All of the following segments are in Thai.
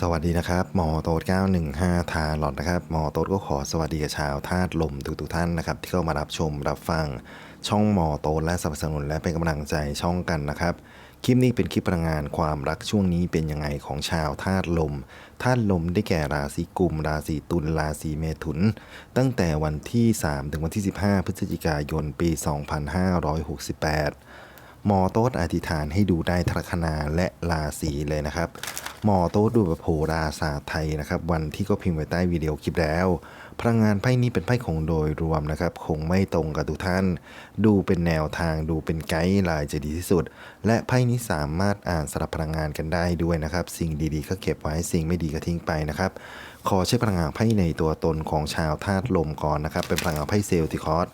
สวัสดีนะครับหมอโต๊ด915 ทาหลอดนะครับหมอโต๊ดก็ขอสวัสดีกับชาวธาตุลมทุกๆท่านนะครับ ที่เข้ามารับชมรับฟัง ช่องหมอโต๊ดและสนับสนุนและเป็นกำลังใจช่องกันนะครับ คลิปนี้เป็นคลิปพลังงานความรักช่วงนี้เป็นยังไงของชาวธาตุลมธาตุลมได้แก่ราศีกุม ราศีตุลราศีเมถุน ตั้งแต่วันที่ 3 ถึงวันที่ 15 พฤศจิกายนปี 2568 หมอโต๊ดอธิษฐานให้ดูได้ทรคนาและราศีเลยนะครับ หมอโต๊ดดูแบบโหราศาสตร์ไทยนะครับ วันที่ก็พิมพ์ไว้ใต้วิดีโอคลิปแล้ว พลังงานไพ่นี้เป็นไพ่ของโดยรวมนะครับ คงไม่ตรงกับทุกท่าน ดูเป็นแนวทางดูเป็นไกด์ไลน์จะดีที่สุด และไพ่นี้สามารถอ่านสลับพลังงานกันได้ด้วยนะครับ สิ่งดีๆก็เก็บไว้สิ่งไม่ดีก็ทิ้งไปนะครับขอใช้พลังงานไพ่ในตัวตนของชาวธาตุลมก่อนนะครับ เป็นพลังงานไพ่เซลติคอส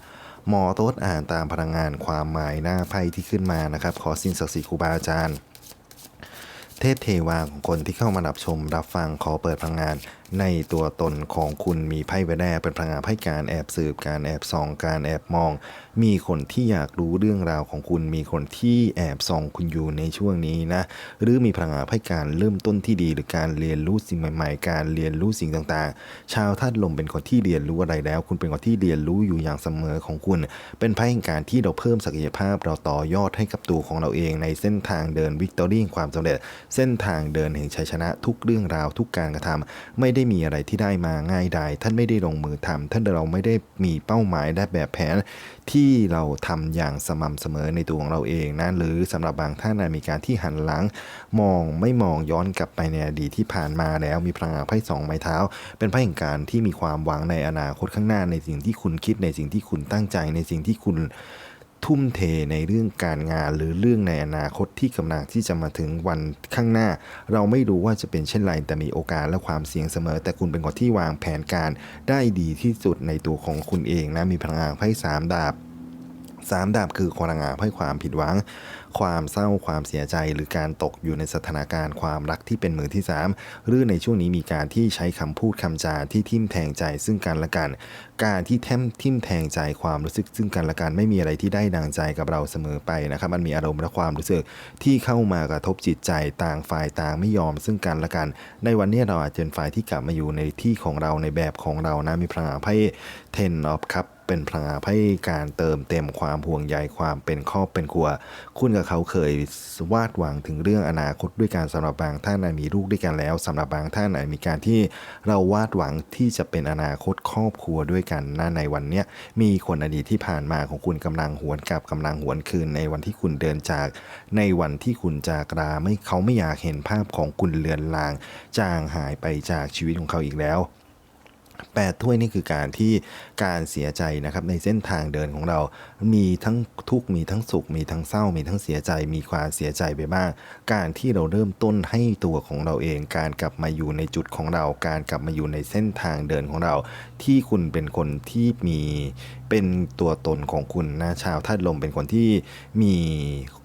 หมอโต๊ดอ่านตามพลังงานความหมายหน้าไพ่ที่ขึ้นมานะครับ ขอสิ่งศักดิ์สิทธิ์ครูบาอาจารย์ เทพเทวาของคนที่เข้ามารับชมรับฟังขอเปิดพลังงาน ในตัวตนของคุณมีไพ่ไว้แน่เป็นพลังงานไพ่การแอบสืบการแอบส่องการแอบมอง มีคนที่อยากรู้เรื่องราวของคุณ มีคนที่แอบส่องคุณอยู่ในช่วงนี้นะหรือมีพลังงานไพ่การเริ่มต้นที่ดี หรือการเรียนรู้สิ่งใหม่ๆ การเรียนรู้สิ่งต่างๆ ชาวธาตุลมเป็นคนที่เรียนรู้อะไรแล้ว คุณเป็นคนที่เรียนรู้อยู่อย่างเสมอของคุณ เป็นไพ่แห่งการที่เราเพิ่มศักยภาพเราต่อยอดให้กับตัวของเราเองในเส้นทางเดินวิกตอรี่ความสำเร็จ เส้นทางเดินแห่งชัยชนะทุกเรื่องราวทุกการกระทำไม่ไได้มีอะไรที่ได้มาง่ายดายท่านไม่ได้ลงมือทำท่านเราไม่ได้มีเป้าหมายและแบบแผนที่เราทำอย่างสม่ำเสมอในตัวของเราเองนะหรือสำหรับบางท่านอาจมีการที่หันหลัง มองไม่มองย้อนกลับไปในอดีตที่ผ่านมาแล้วมีพลังงานไพ่สองไม้เท้า เป็นไพ่แห่งการที่มีความหวังในอนาคตข้างหน้าในสิ่งที่คุณคิดในสิ่งที่คุณตั้งใจในสิ่งที่คุณ ทุ่มเทในเรื่องการงานหรือเรื่องในอนาคตที่กำลังที่จะมาถึงวันข้างหน้า เราไม่รู้ว่าจะเป็นเช่นไรแต่มีโอกาสและความเสี่ยงเสมอ แต่คุณเป็นคนที่วางแผนการได้ดีที่สุดในตัวของคุณเองนะมีพลังงานไพ่สามดาบ สามดาบคือพลังงานให้ความผิดหวัง ความเศร้าความเสียใจหรือการตกอยู่ในสถานการณ์ความรักที่เป็นมือที่สามหรือในช่วงนี้มีการที่ใช้คำพูดคำจาที่ทิ่มแทงใจซึ่งกันและกัน การที่แทมทิ่มแทงใจความรู้สึกซึ่งกันและกันไม่มีอะไรที่ได้ดังใจกับเราเสมอไปนะครับมันมีอารมณ์และความรู้สึกที่เข้ามากระทบจิตใจต่างฝ่ายต่างไม่ยอมซึ่งกันและกัน ในวันนี้เราอาจจะเป็นฝ่ายที่กลับมาอยู่ในที่ของเราในแบบของเรานะมีพลังงานไพ่ Ten of Cup เป็นพลังงานให้การเติมเต็มความห่วงใยความเป็นครอบเป็นครัว คุณกับเขาเคยวาดหวังถึงเรื่องอนาคตด้วยการสำหรับบางท่านมีลูกด้วยกันแล้วสำหรับบางท่านมีการที่เราวาดหวังที่จะเป็นอนาคตครอบครัวด้วยกันนะในวันเนี้ยมีคนอดีตที่ผ่านมาของคุณกำลังหวนกลับกำลังหวนคืนในวันที่คุณเดินจาก ในวันที่คุณจากลาไม่เขาไม่อยากเห็นภาพของคุณเลือนลาง จางหายไปจากชีวิตของเขาอีกแล้ว แปดถ้วยนี่คือการที่การเสียใจนะครับในเส้นทางเดินของเรา มีทั้งทุกข์มีทั้งสุข มีทั้งเศร้า มีทั้งเสียใจ มีความเสียใจไปบ้าง การที่เราเริ่มต้นให้ตัวของเราเอง การกลับมาอยู่ในจุดของเรา การกลับมาอยู่ในเส้นทางเดินของเรา ที่คุณเป็นคนที่มีเป็นตัวตนของคุณนะชาวธาตุลมเป็นคนที่มี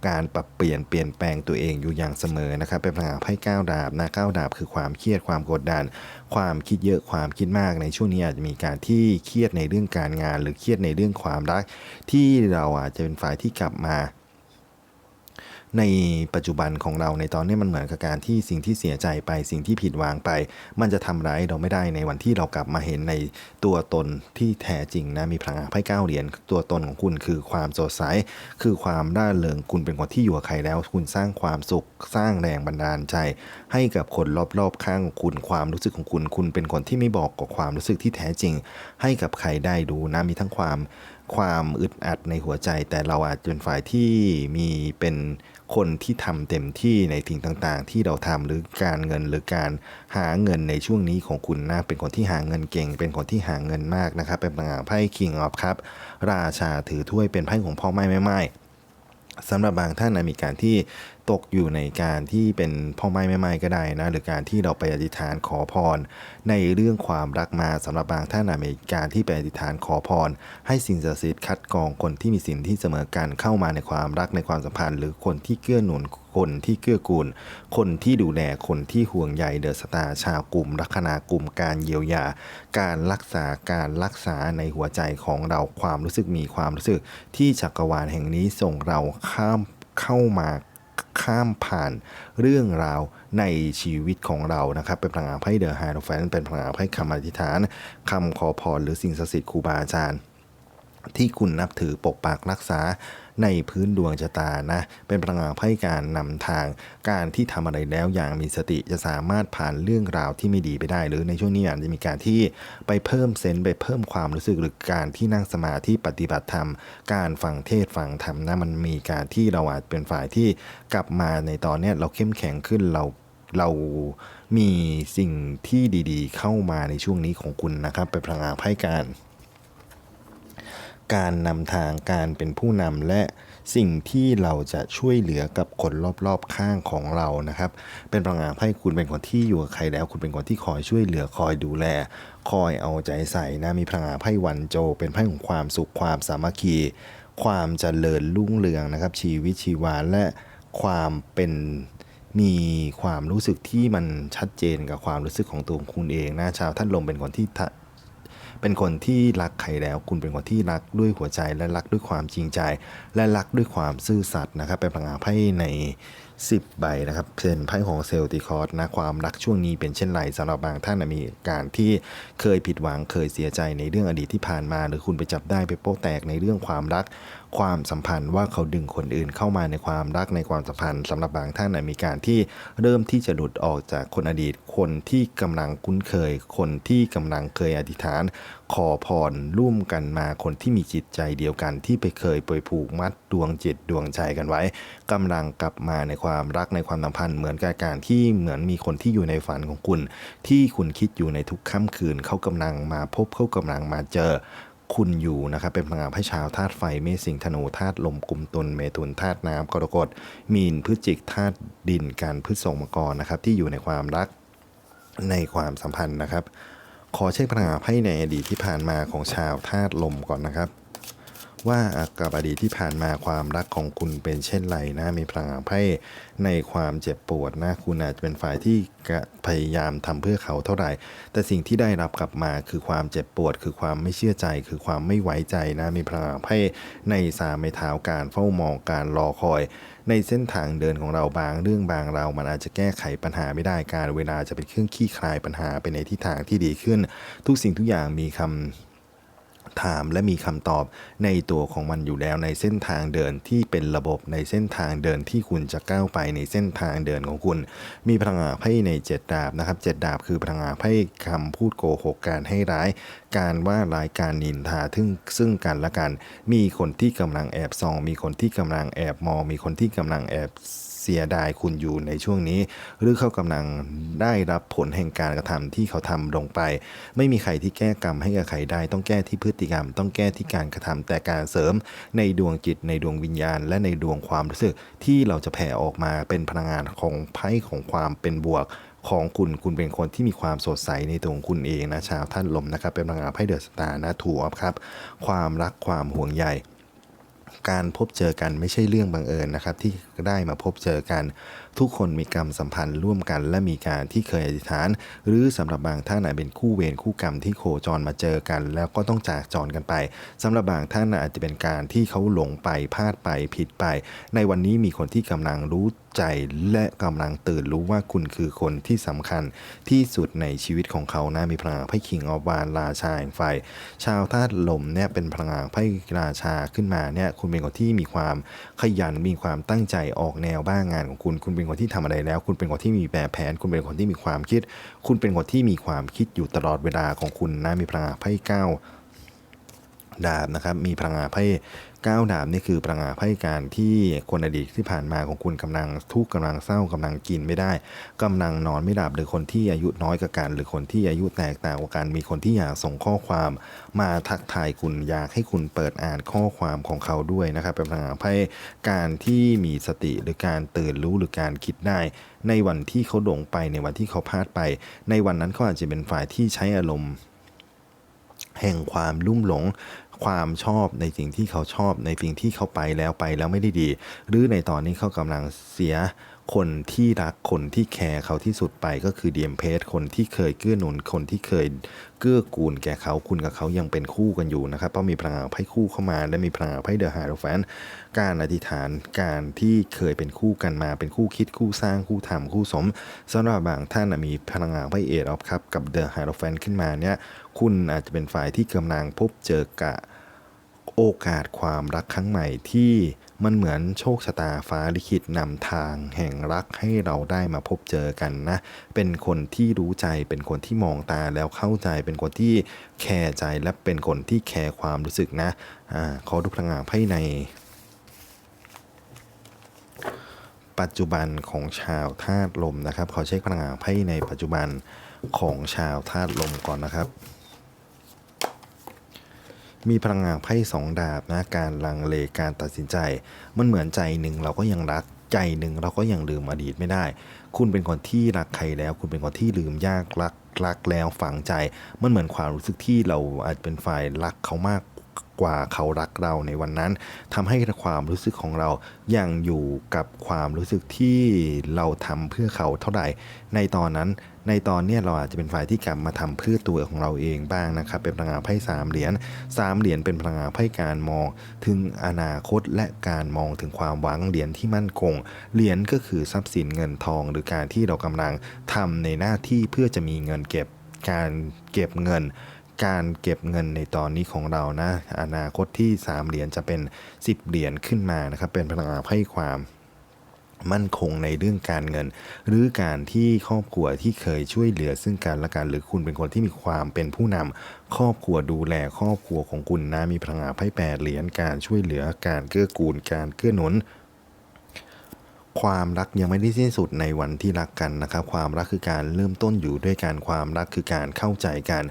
การปรับเปลี่ยนเปลี่ยนแปลงตัวเองอยู่อย่างเสมอนะครับเป็นพลังงานไพ่ก้าวดาบนะก้าวดาบคือความเครียดความกดดัน ความคิดเยอะความคิดมากในช่วงนี้อาจจะมีการที่เครียดในเรื่องการงาน หรือเครียดในเรื่องความรัก ที่เราอาจจะเป็นฝ่ายที่กลับมา ในปัจจุบันของเราในตอนนี้มันเหมือนกับการที่สิ่งที่เสียใจไป สิ่งที่ผิดหวังไป มันจะทำร้ายเราไม่ได้ในวันที่เรากลับมาเห็นในตัวตนที่แท้จริงนะมีพลังไพ่เก้าเหรียญตัวตนของคุณคือความสดใสคือความร่าเริงคุณเป็นคนที่อยู่กับใครแล้ว คุณสร้างความสุขสร้างแรงบันดาลใจ ให้กับคนรอบๆข้างคุณความรู้สึกของคุณ คุณเป็นคนที่ไม่บอกกับความรู้สึกที่แท้จริง ให้กับใครได้ดูนะมีทั้งความความอึดอัดในหัวใจ แต่เราอาจจะเป็นฝ่ายที่มีเป็น คนที่ทำเต็มที่ในสิ่งต่างๆ ที่เราทำหรือการเงินหรือการหาเงินในช่วงนี้ของคุณนะเป็นคนที่หาเงินเก่ง เป็นคนที่หาเงินมากนะครับ เป็นพลังาไพ่คิงออฟครับราชาถือถ้วยเป็นไพ่ของพ่อไม่ไม่ไม่สำหรับบางท่านนะมีการที่ ตกอยู่ในการที่เป็นพ่อไม้แม่ไม้ก็ได้นะ หรือการที่เราไปอธิษฐานขอพร ในเรื่องความรักมาสำหรับบางท่านนะมีการที่ไปอธิษฐานขอพร ให้สิ่งศักดิ์สิทธิ์คัดกรองคนที่มีสินที่เสมอกันเข้ามาในความรักในความสัมพันธ์ หรือคนที่เกื้อหนุนคนที่เกื้อกูล คนที่ดูแล คนที่ห่วงใยเดอะสตาชาวกลุ่ม ลัคนากลุ่มการเยียวยา การรักษาการรักษาในหัวใจของเราความรู้สึกมีความรู้สึกที่จักรวาลแห่งนี้ส่งเราข้ามเข้ามา ข้ามผ่านเรื่องราวในชีวิตของเรานะครับ เป็นพลังงานไพ่เดอะไฮโนแฟนเป็นพลังงานไพ่คำอธิษฐานคำขอพรหรือสิ่งศักดิ์สิทธิ์ครูบาอาจารย์ ที่คุณนับถือปกปักรักษา ในพื้นดวงชะตานะ เป็นพลังงานไพ่การนำทาง การที่ทำอะไรแล้วอย่างมีสติจะสามารถผ่านเรื่องราวที่ไม่ดีไปได้ หรือในช่วงนี้อาจจะมีการที่ไปเพิ่มเซนไปเพิ่มความรู้สึกหรือการที่นั่งสมาธิปฏิบัติธรรม การฟังเทศฟังธรรมนะมันมีการที่เราอาจเป็นฝ่ายที่กลับมาในตอนนี้เราเข้มแข็งขึ้นเราเรามีสิ่งที่ดีๆ เข้ามาในช่วงนี้ของคุณนะครับเป็นพลังงานไพ่การ การนำทางการเป็นผู้นำและสิ่งที่เราจะช่วยเหลือกับคนรอบๆข้างของเรานะครับ เป็นพลังงานให้คุณเป็นคนที่อยู่กับใครแล้ว คุณเป็นคนที่คอยช่วยเหลือคอยดูแล คอยเอาใจใส่นะมีพลังงานไพ่วันโจ เป็นไพ่ของความสุขความสามัคคี ความเจริญรุ่งเรืองนะครับ ชีวิตชีวาและความเป็นมีความรู้สึกที่มันชัดเจนกับความรู้สึกของตัวคุณเองนะชาวท่านลมเป็นคนที่ เป็นคนที่รักใครแล้ว คุณเป็นคนที่รักด้วยหัวใจและรักด้วยความจริงใจ และรักด้วยความซื่อสัตย์นะครับเป็นพลังงานไพ่ใน 10 ใบนะครับเป็นไพ่ของเซลติคอร์สนะความรักช่วงนี้เป็นเช่นไรสำหรับบางท่านมีการที่เคยผิดหวังเคยเสียใจในเรื่องอดีตที่ผ่านมา หรือคุณไปจับได้ไปโป๊ะแตกในเรื่องความรัก ความสัมพันธ์ว่าเขาดึงคนอื่นเข้ามาในความรักในความสัมพันธ์สำหรับบางท่านมีการที่เริ่มที่จะหลุดออกจากคนอดีต คนที่กำลังคุ้นเคย คนที่กำลังเคยอธิษฐาน ขอพรร่วมกันมาคนที่มีจิตใจเดียวกัน ที่ไปเคยไปผูกมัดดวงจิตดวงใจกันไว้กำลังกลับมาในความรักในความสัมพันธ์เหมือนกับการที่เหมือนมีคนที่อยู่ในฝันของคุณ ที่คุณคิดอยู่ในทุกค่ำคืนเขากำลังมาพบเขากำลังมาเจอ คุณอยู่นะครับเป็นพลังงานให้ชาวธาตุไฟเมษสิงธนูธาตุลมกลุ่มตุลเมถุนธาตุน้ำกรกฎมีนพฤจิกธาตุดินการพฤษภมกรนะครับที่อยู่ในความรักในความสัมพันธ์นะครับ ขอเช็คพลังงานให้ในอดีตที่ผ่านมาของชาวธาตุลมก่อนนะครับ ว่ากับอดีตที่ผ่านมาความรักของคุณเป็นเช่นไรนะมีพลังงานไพ่ในความเจ็บปวดนะคุณอาจจะเป็นฝ่ายที่พยายามทำเพื่อเขาเท่าไหร่ แต่สิ่งที่ได้รับกลับมาคือความเจ็บปวด คือความไม่เชื่อใจ คือความไม่ไว้ใจนะมีพลังงานไพ่ในสามไม้เท้าการเฝ้ามองการรอคอย ในเส้นทางเดินของเราบางเรื่องบางเรา มันอาจจะแก้ไขปัญหาไม่ได้การเวลาจะเป็นเครื่องขี้คลายปัญหาไปในทิศทางที่ดีขึ้น ทุกสิ่งทุกอย่างมีคำ ถามและมีคำตอบในตัวของมันอยู่แล้วในเส้นทางเดินที่เป็นระบบในเส้นทางเดินที่คุณจะก้าวไปในเส้นทางเดินของคุณ มีพลังงานไพ่ในเจ็ดดาบนะครับเจ็ดดาบคือพลังงานไพ่คำพูดโกหกการให้ร้าย การว่าร้ายการนินทาซึ่งซึ่งกันและกัน มีคนที่กำลังแอบส่อง มีคนที่กำลังแอบมอง มีคนที่กำลังแอบ เสียดายคุณอยู่ในช่วงนี้ หรือเขากำลังได้รับผลแห่งการกระทำที่เขาทำลงไป ไม่มีใครที่แก้กรรมให้กับใครได้ ต้องแก้ที่พฤติกรรม ต้องแก้ที่การกระทำแต่การเสริมในดวงจิตในดวงวิญญาณ และในดวงความรู้สึกที่เราจะแผ่ออกมาเป็นพลังงานของไพ่ของความเป็นบวกของคุณ คุณเป็นคนที่มีความสดใสในตัวของคุณเองนะชาวท่านลมนะครับ เป็นพลังงานไพ่เดอะสตาร์นะถูกครับ ความรักความห่วงใย การพบเจอกันไม่ใช่เรื่องบังเอิญนะครับ ที่ได้มาพบเจอกัน ทุกคนมีกรรมสัมพันธ์ร่วมกัน และมีการที่เคยอธิษฐาน หรือสำหรับบางท่านอาจเป็นคู่เวรคู่กรรมที่โคจรมาเจอกัน แล้วก็ต้องจากจรกันไปสำหรับบางท่านอาจจะเป็นการที่เขาหลงไปพลาดไปผิดไป ในวันนี้มีคนที่กำลังรู้ใจและกำลังตื่นรู้ว่าคุณคือคนที่สำคัญที่สุดในชีวิตของเขานะมีพลังไพ่คิงออวานราชาแห่งไฟ ชาวธาตุลมเนี่ยเป็นพลังงานไพ่ราชาขึ้นมาเนี่ยคุณเป็นคนที่มีความขยันมีความตั้งใจออกแนวบ้างงานของคุณคุณเป็นคนที่ทำอะไรแล้ว คุณเป็นคนที่มีแบบแผน คุณเป็นคนที่มีความคิด คุณเป็นคนที่มีความคิดอยู่ตลอดเวลาของคุณนะมีพลังงานไพ่เก้าดาบนะครับ มีพลังงานไพ่ ก้าวดาบนี่คือพลังาไพ่การที่คนอดีตที่ผ่านมาของคุณกำลังทุกข์กำลังเศร้ากำลังกินไม่ได้กำลังนอนไม่หลับหรือคนที่อายุน้อยกว่ากัน หรือคนที่อายุแตกต่างกว่ากันมีคนที่อยากส่งข้อความ มาทักทายคุณอยากให้คุณเปิดอ่านข้อความของเขาด้วยนะครับเป็นพลังาไพ่การที่มีสติหรือการตื่นรู้หรือการคิดได้ ในวันที่เขาหลงไปในวันที่เขาพลาดไป ในวันนั้นเขาอาจจะเป็นฝ่ายที่ใช้อารมณ์แห่งความลุ่มหลง ความชอบในสิ่งที่เขาชอบในสิ่งที่เขาไปแล้วไปแล้วไม่ได้ดี หรือในตอนนี้เขากำลังเสียคนที่รักคนที่แคร์เขาที่สุดไปก็คือเดียมเพสคนที่เคยเกื้อหนุนคนที่เคยเกื้อกูลแก่เขาคุณกับเขายังเป็นคู่กันอยู่นะครับเพราะมีพลังงานไพ่คู่เข้ามา และมีพลังงานไพ่เดอะฮาร์ดแฟนการอธิษฐานการที่เคยเป็นคู่กันมาเป็นคู่คิดคู่สร้างคู่ทำคู่สมสำหรับบางท่านมีพลังงานไพ่เอทออฟครับกับเดอะฮาร์ดแฟนขึ้นมาเนี่ยคุณอาจจะเป็นฝ่ายที่กำลังพบเจอกับ โอกาสความรักครั้งใหม่ที่มันเหมือนโชคชะตาฟ้าลิขิตนำทางแห่งรักให้เราได้มาพบเจอกันนะ เป็นคนที่รู้ใจ เป็นคนที่มองตาแล้วเข้าใจ เป็นคนที่แคร์ใจและเป็นคนที่แคร์ความรู้สึกนะอาขอดูพลังงานไพ่ใน ปัจจุบันของชาวธาตุลมนะครับ ขอเช็คพลังงานไพ่ในปัจจุบันของชาวธาตุลมก่อนนะครับ มีพลังงานไพ่สองดาบนะการลังเลการตัดสินใจ มันเหมือนใจหนึ่งเราก็ยังรักใจหนึ่งเราก็ยังลืมอดีตไม่ได้ คุณเป็นคนที่รักใครแล้ว คุณเป็นคนที่ลืมยากรักรักแล้วฝังใจ มันเหมือนความรู้สึกที่เราอาจเป็นฝ่ายรักเขามากกว่าเขารักเราในวันนั้นทำให้ความรู้สึกของเรายังอยู่กับความรู้สึกที่เราทำเพื่อเขาเท่าไหร่ในตอนนั้น ในตอนนี้เราอาจจะเป็นฝ่ายที่กลับมาทำเพื่อตัวของเราเองบ้างนะครับ เป็นพลังงานไพ่สามเหรียญสามเหรียญเป็นพลังงานไพ่การมองถึงอนาคตและการมองถึงความหวังเหรียญที่มั่นคงเหรียญก็คือทรัพย์สินเงินทอง หรือการที่เรากำลังทำในหน้าที่เพื่อจะมีเงินเก็บการเก็บเงินการเก็บเงินในตอนนี้ของเรานะ อนาคตที่ 3 เหรียญจะเป็น 10 เหรียญขึ้นมานะครับ เป็นพลังงานให้ความ มั่นคงในเรื่องการเงิน หรือการที่ครอบครัวที่เคยช่วยเหลือซึ่งกันและกันหรือคุณเป็นคนที่มีความเป็นผู้นำครอบครัวดูแลครอบครัวของคุณนะมีพลังงานไพ่แปดเหรียญการช่วยเหลือการเกื้อกูลการเกื้อหนุนความรักยังไม่ได้สิ้นสุดในวันที่รักกันนะครับ ความรักคือการเริ่มต้นอยู่ด้วยการความรักคือการเข้าใจกัน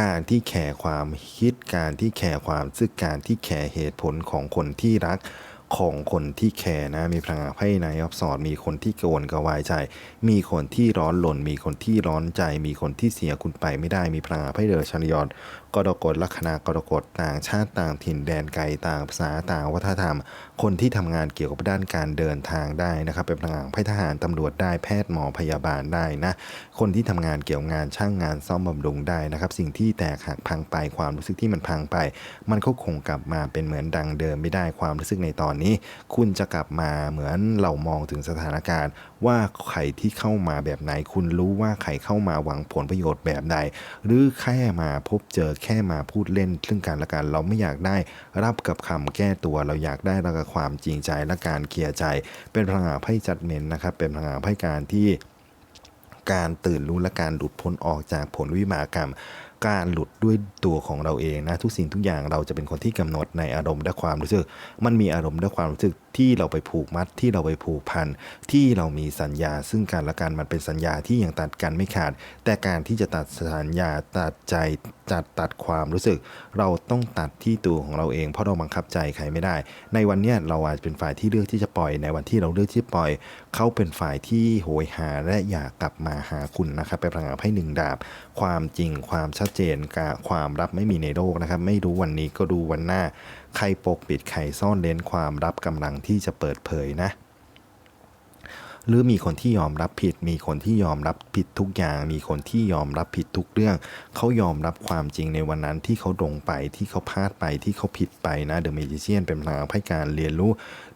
การที่แคร์ความคิดการที่แคร์ความซึ่งการที่แคร์เหตุผลของคนที่รัก ของคนที่แคร์นะ มีพลังงานไพ่ในออฟสอดมีคนที่โกวนกระวายใจ มีคนที่ร้อนหลนมีคนที่ร้อนใจ มีคนที่เสียคุณไปไม่ได้มีพลังงานไพ่เดอชันยอดกรกฎลัคนากรกฎต่างชาติต่างถิ่นแดนไกลต่างภาษาต่างวัฒนธรรม คนที่ทำงานเกี่ยวกับด้านการเดินทางได้นะครับ เป็นพลังงานไพ่ทหารตำรวจได้แพทย์หมอพยาบาลได้นะ คนที่ทำงานเกี่ยวงานช่างงานซ่อมบำรุงได้นะครับ สิ่งที่แตกหักพังไปความรู้สึกที่มันพังไป มันก็คงกลับมาเป็นเหมือนดังเดิมไม่ได้ความรู้สึกในตอนนี้ คุณจะกลับมาเหมือนเรามองถึงสถานการณ์ ว่าใครที่เข้ามาแบบไหน คุณรู้ว่าใครเข้ามาหวังผลประโยชน์แบบใด หรือแค่มาพบเจอแค่มาพูดเล่นซึ่งกันและกันเราไม่อยากได้รับกับคำแก้ตัวเราอยากได้รับกับความจริงใจและการเคลียร์ใจ เป็นพลังงานไพ่จัดเมนนะครับ เป็นพลังงานไพ่การที่การตื่นรู้และการหลุดพ้นออกจากผลวิบากกรรม การหลุดด้วยตัวของเราเองนะทุกสิ่งทุกอย่างเราจะเป็นคนที่กำหนดในอารมณ์และความรู้สึก มันมีอารมณ์และความรู้สึก ที่เราไปผูกมัดที่เราไปผูกพันที่เรามีสัญญา ซึ่งกันและกันมันเป็นสัญญาที่ยังตัดกันไม่ขาด แต่การที่จะตัดสัญญาตัดใจจัดตัดความรู้สึก เราต้องตัดที่ตัวของเราเอง เพราะเราบังคับใจใครไม่ได้ ในวันนี้เราอาจเป็นฝ่ายที่เลือกที่จะปล่อย ในวันที่เราเลือกที่จะปล่อย เขาเป็นฝ่ายที่โหยหาและอยากกลับมาหาคุณนะครับเป็นพลังงานให้หนึ่งดาบ ความจริงความชัดเจนกับความลับไม่มีในโลกนะครับ ไม่รู้วันนี้ก็ดูวันหน้า ใครปกปิดใครซ่อนเลนความรับกำลังที่จะเปิดเผยนะ หรือมีคนที่ยอมรับผิด มีคนที่ยอมรับผิดทุกอย่าง มีคนที่ยอมรับผิดทุกเรื่อง เขายอมรับความจริงในวันนั้นที่เขาลงไปที่เขาพลาดไปที่เขาผิดไปนะเดอะเมจิเชียนเป็นพลังให้การเรียนรู้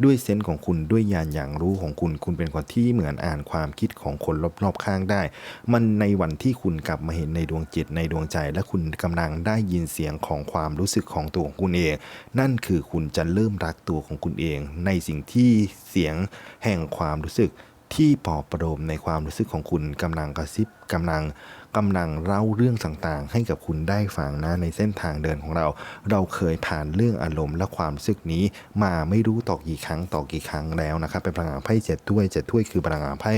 ด้วยเซนส์ของคุณด้วยญาณอย่างรู้ของคุณ คุณเป็นคนที่เหมือนอ่านความคิดของคนรอบๆข้างได้ มันในวันที่คุณกลับมาเห็นในดวงจิตในดวงใจ และคุณกำลังได้ยินเสียงของความรู้สึกของตัวของคุณเอง นั่นคือคุณจะเริ่มรักตัวของคุณเอง ในสิ่งที่เสียงแห่งความรู้สึก ที่ปลอบประโลมในความรู้สึกของคุณกำลังกระซิบกำลังกำลังเล่าเรื่องต่างๆ ให้กับคุณได้ฟังนะในเส้นทางเดินของเรา เราเคยผ่านเรื่องอารมณ์และความรู้สึกนี้ มาไม่รู้ต่อกี่ครั้งต่อกี่ครั้งแล้วนะครับเป็นพลังงานไพ่เจ็ดถ้วยเจ็ดถ้วยคือพลังงานไพ่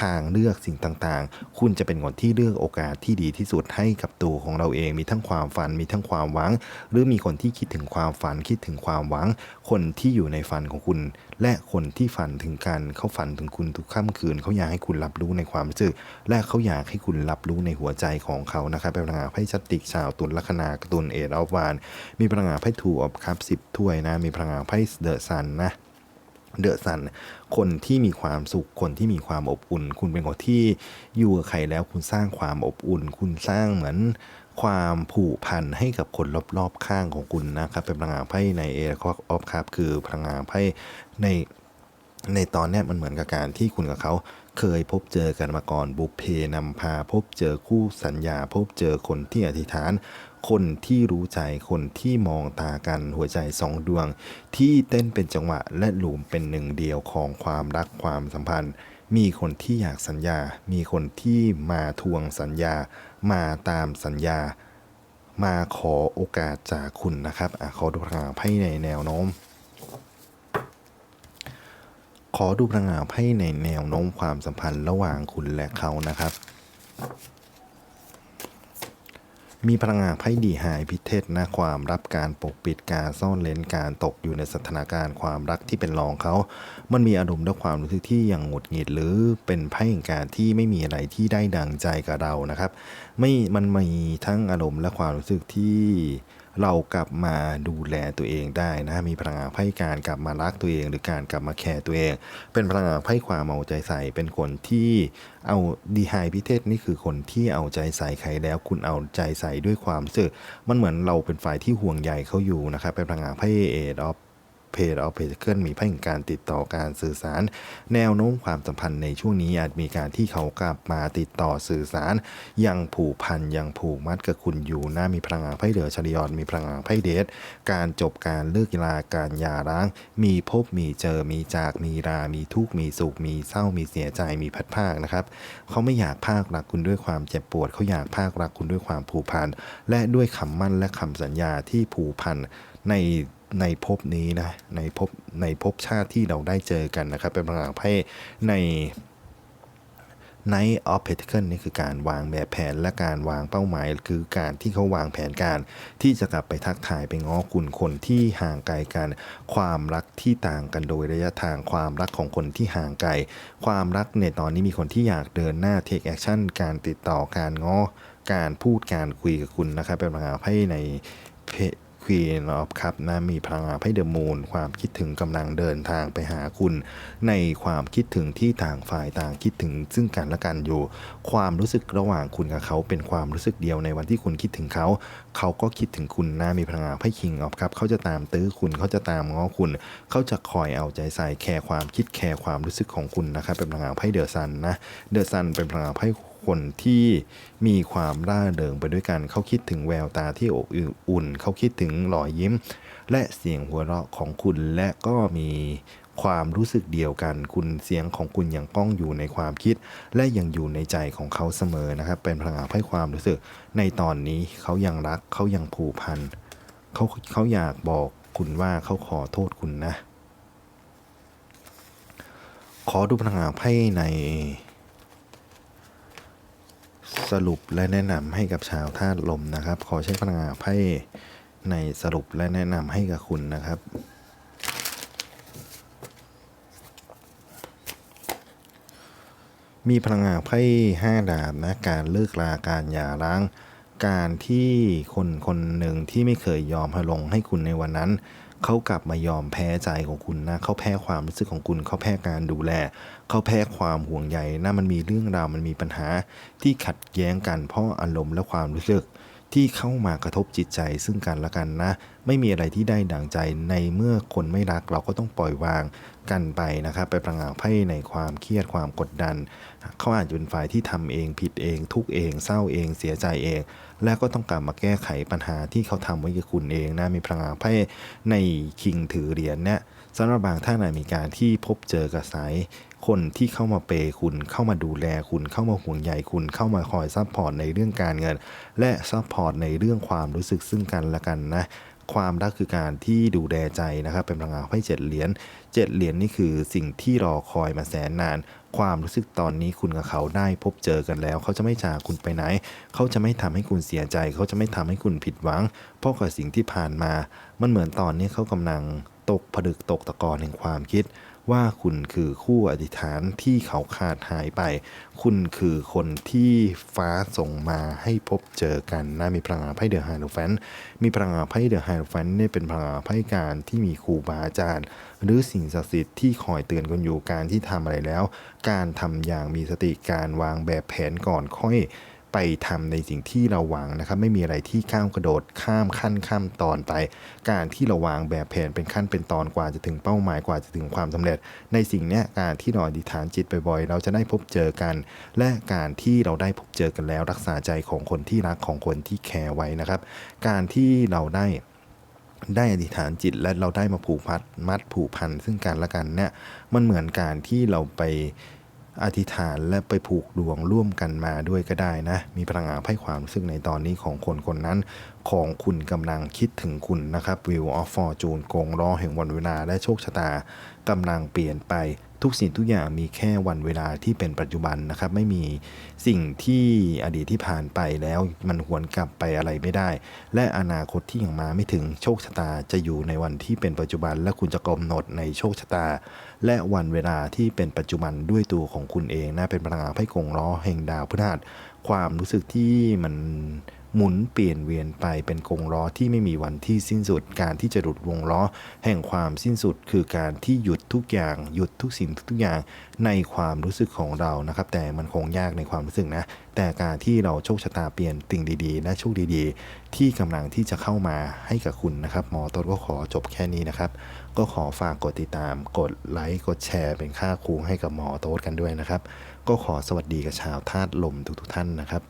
ทางเลือกสิ่งต่างๆ คุณจะเป็นคนที่เลือกโอกาสที่ดีที่สุดให้กับตัวของเราเอง มีทั้งความฝัน มีทั้งความหวัง หรือมีคนที่คิดถึงความฝัน คิดถึงความหวัง คนที่อยู่ในฝันของคุณ และคนที่ฝันถึงกันเขาฝันถึงคุณทุกค่ำคืน เขาอยากให้คุณรับรู้ในความรู้สึก และเขาอยากให้คุณรับรู้ในหัวใจของเขานะครับเป็นพลังงานไพ่ชัตติกชาวตุลลัคนากตุลเอดอฟวาน มีพลังงานไพ่ทูออฟคัพสิบถ้วยนะ มีพลังงานไพ่เดอะซันนะ เดอะซันคนที่มีความสุขคนที่มีความอบอุ่น คุณเป็นคนที่อยู่กับใครแล้วคุณสร้างความอบอุ่น คุณสร้างเหมือนความผูกพันให้กับคนรอบๆข้างของคุณนะครับ เป็นพลังงานไพ่ในเอร์คออฟครับคือพลังงานไพ่ในในตอนนี้มันเหมือนกับการที่คุณกับเขาเคยพบเจอกันมาก่อนบุพเพนำพา พบเจอคู่สัญญา พบเจอคนที่อธิษฐาน คนที่รู้ใจคนที่มองตากันหัวใจสองดวง ที่เต้นเป็นจังหวะและหลุมเป็นหนึ่งเดียวของความรักความสัมพันธ์ มีคนที่อยากสัญญา มีคนที่มาทวงสัญญา มาตามสัญญา มาขอโอกาสจากคุณนะครับอขอดูพลังงานไพ่ในแนวโน้มขอดูพลังงานไพ่ในแนวโน้มความสัมพันธ์ระหว่างคุณและเขานะครับ มีพลังงานไพ่ดีหายพิเทศนะความรับการปกปิดการซ่อนเลนการตกอยู่ในสถานการณ์ความรักที่เป็นรองเขา มันมีอารมณ์และความรู้สึกที่ยังหงุดหงิดหรือเป็นไพ่แห่งการที่ไม่มีอะไรที่ได้ดังใจกับเรานะครับ ไม่มันมีทั้งอารมณ์และความรู้สึกที่ เรากลับมาดูแลตัวเองได้นะมีพลังงานไพ่การกลับมารักตัวเอง หรือการกลับมาแคร์ตัวเอง เป็นพลังงานไพ่ความเอาใจใส่ เป็นคนที่เอาดีไฮพิเทศนี่คือคนที่เอาใจใส่ใครแล้ว คุณเอาใจใส่ด้วยความรู้สึกมันเหมือนเราเป็นฝ่ายที่ห่วงใยเขาอยู่นะครับเป็นพลังงานไพ่เอดออฟ เพจเอาเพจเคลื่อนมีไพ่งการติดต่อการสื่อสาร แนวโน้มความสัมพันธ์ในช่วงนี้อาจมีการที่เขากลับมาติดต่อสื่อสาร ยังผูกพันยังผูกมัดกับคุณอยู่หนะมีพลังงานไพ่เดือชริยอนมีพลังงานไพ่เดทการจบการเลิกลาการหย่าร้าง มีพบมีเจอมีจากมีรา มีทุกข์มีสุขมีเศร้ามีเสียใจมีพัดภาคนะครับเขาไม่อยากภาครักคุณด้วยความเจ็บปวดเขาอยากภาครักคุณด้วยความผูกพันและด้วยคำมั่นและคำสัญญาที่ผูกพันใน ในภพนี้นะในภพในภพชาติที่เราได้เจอกันนะครับ เป็นพลังไพ่ใน Night of Pentacle นี่คือการวางแบบแผนและการวางเป้าหมาย คือการที่เขาวางแผนการที่จะกลับไปทักทายไปง้อคุณคนที่ห่างไกลกัน ความรักที่ต่างกันโดยระยะทางความรักของคนที่ห่างไกล ความรักในตอนนี้มีคนที่อยากเดินหน้า take action การติดต่อการง้อการพูดการคุยกับคุณนะครับเป็นพลังไพ่ใน ควีนออฟคัพนะมีพลังงานไพ่เดอะมูนความคิดถึงกำลังเดินทางไปหาคุณ ในความคิดถึงที่ต่างฝ่ายต่างคิดถึงซึ่งกันและกันอยู่ ความรู้สึกระหว่างคุณกับเขาเป็นความรู้สึกเดียวในวันที่คุณคิดถึงเขา เขาก็คิดถึงคุณนะมีพลังงานไพ่คิงออฟคัพเขาจะตามตื้อคุณเขาจะตามง้อคุณ เขาจะคอยเอาใจใส่แคร์ความคิดแคร์ความรู้สึกของคุณนะครับเป็นพลังงานไพ่เดอะซันนะเดอะซันเป็นพลังงานไพ่ คนที่มีความร่าเริงไปด้วยกัน เขาคิดถึงแววตาที่อบอุ่น เขาคิดถึงรอยยิ้ม และเสียงหัวเราะของคุณและก็มีความรู้สึกเดียวกัน คุณเสียงของคุณยังก้องอยู่ในความคิด และยังอยู่ในใจของเขาเสมอนะครับ เป็นพลังงานให้ความรู้สึก ในตอนนี้เขายังรักเขายังผูกพันเขาเขาอยากบอกคุณว่าเขาขอโทษคุณนะ ขอดูพลังงานไพ่ใน สรุปและแนะนำให้กับชาวธาตุลมนะครับ ขอใช้พลังงานไพ่ในสรุปและแนะนำให้กับคุณนะครับมีพลังงานไพ่ห้าดาบนะการเลิกลาการหย่าร้าง การที่คนคนหนึ่งที่ไม่เคยยอมให้ลงให้คุณในวันนั้น เขากลับมายอมแพ้ใจของคุณนะเขาแพ้ความรู้สึกของคุณเขาแพ้การดูแล เขาแพ้ความห่วงใยนะมันมีเรื่องราวมันมีปัญหาที่ขัดแย้งกันเพราะอารมณ์และความรู้สึกที่เข้ามากระทบจิตใจซึ่งกันและกันนะ ไม่มีอะไรที่ได้ดังใจในเมื่อคนไม่รักเราก็ต้องปล่อยวางกันไปนะครับไปประงางไพ่ในความเครียดความกดดัน เขาอาจจะเป็นฝ่ายที่ทำเองผิดเอง ทุกเอง เศร้าเอง เสียใจเอง แล้วก็ต้องกลับมาแก้ไขปัญหาที่เขาทำไว้กับคุณเองนะมีพลังานไพ่ในคิงถือเหรียญเนี่ยสำหรับบางท่านอาจมีการที่พบเจอกับสาย คนที่เข้ามาเปย์คุณเข้ามาดูแลคุณเข้ามาห่วงใยคุณเข้ามาคอยซัพพอร์ตในเรื่องการเงิน และซัพพอร์ตในเรื่องความรู้สึกซึ่งกันและกันนะความรักคือการที่ดูแลใจนะครับ เป็นพลังงานไพ่เจ็ดเหรียญเจ็ดเหรียญนี่คือสิ่งที่รอคอยมาแสนนาน ความรู้สึกตอนนี้คุณกับเขาได้พบเจอกันแล้ว เขาจะไม่จากคุณไปไหน เขาจะไม่ทำให้คุณเสียใจ เขาจะไม่ทำให้คุณผิดหวัง เพราะกับสิ่งที่ผ่านมา มันเหมือนตอนนี้เขากำลังตกผดึกตกตะกอนแห่งความคิด ว่าคุณคือคู่อธิษฐานที่เขาขาดหายไป คุณคือคนที่ฟ้าส่งมาให้พบเจอกันนะมีพลังงานไพ่เดือดไฮโลแฟนมีพลังงานไพ่เดือดไฮโลแฟนเนี่ยเป็นพลังงานไพ่การที่มีครูบาอาจารย์ หรือสิ่งศักดิ์สิทธิ์ที่คอยเตือนกันอยู่การที่ทำอะไรแล้ว การทำอย่างมีสติการวางแบบแผนก่อนค่อย ไปทำในสิ่งที่เราวางนะครับ ไม่มีอะไรที่ข้ามกระโดดข้ามขั้นข้ามตอนไป การที่เราวางแบบแผนเป็นขั้นเป็นตอนกว่าจะถึงเป้าหมายกว่าจะถึงความสำเร็จ ในสิ่งเนี้ยการที่เราอธิษฐานจิตบ่อยๆ เราจะได้พบเจอกัน และการที่เราได้พบเจอกันแล้ว รักษาใจของคนที่รักของคนที่แคร์ไว้นะครับ การที่เราได้ได้อธิษฐานจิตและเราได้มาผูกพัดมัดผูกพันซึ่งกันและกันเนี่ยมันเหมือนการที่เราไป อธิษฐานและไปผูกดวงร่วมกันมาด้วยก็ได้นะ มีพลังงานให้ความรู้สึกในตอนนี้ของคนคนนั้น ของคุณกำลังคิดถึงคุณนะครับวิวออฟฟอร์จูนกงล้อแห่งวันเวลาและโชคชะตากำลังเปลี่ยนไป ทุกสิ่งทุกอย่างมีแค่วันเวลาที่เป็นปัจจุบันนะครับ ไม่มีสิ่งที่อดีตที่ผ่านไปแล้วมันหวนกลับไปอะไรไม่ได้ และอนาคตที่ยังมาไม่ถึงโชคชะตาจะอยู่ในวันที่เป็นปัจจุบัน และคุณจะกำหนดในโชคชะตา และวันเวลาที่เป็นปัจจุบันด้วยตัวของคุณเองนะเป็นพลังงานไพ่กงล้อแห่งดาวพฤหัสความรู้สึกที่มัน หมุนเปลี่ยนเวียนไปเป็นกงล้อที่ไม่มีวันที่สิ้นสุด การที่จะหลุดวงล้อ แห่งความสิ้นสุด คือการที่หยุดทุกอย่าง หยุดทุกสิ่งทุกอย่างในความรู้สึกของเรานะครับ แต่มันคงยากในความรู้สึกนะ แต่การที่เราโชคชะตาเปลี่ยนสิ่งดีๆ และโชคดีๆ ที่กำลังที่จะเข้ามาให้กับคุณนะครับ หมอต้นก็ขอจบแค่นี้นะครับ ก็ขอฝากกดติดตาม กดไลค์ กดแชร์ เป็นค่าครูให้กับหมอโต๊ดกันด้วยนะครับ ก็ขอสวัสดีกับชาวธาตุลมทุกๆท่านนะครับ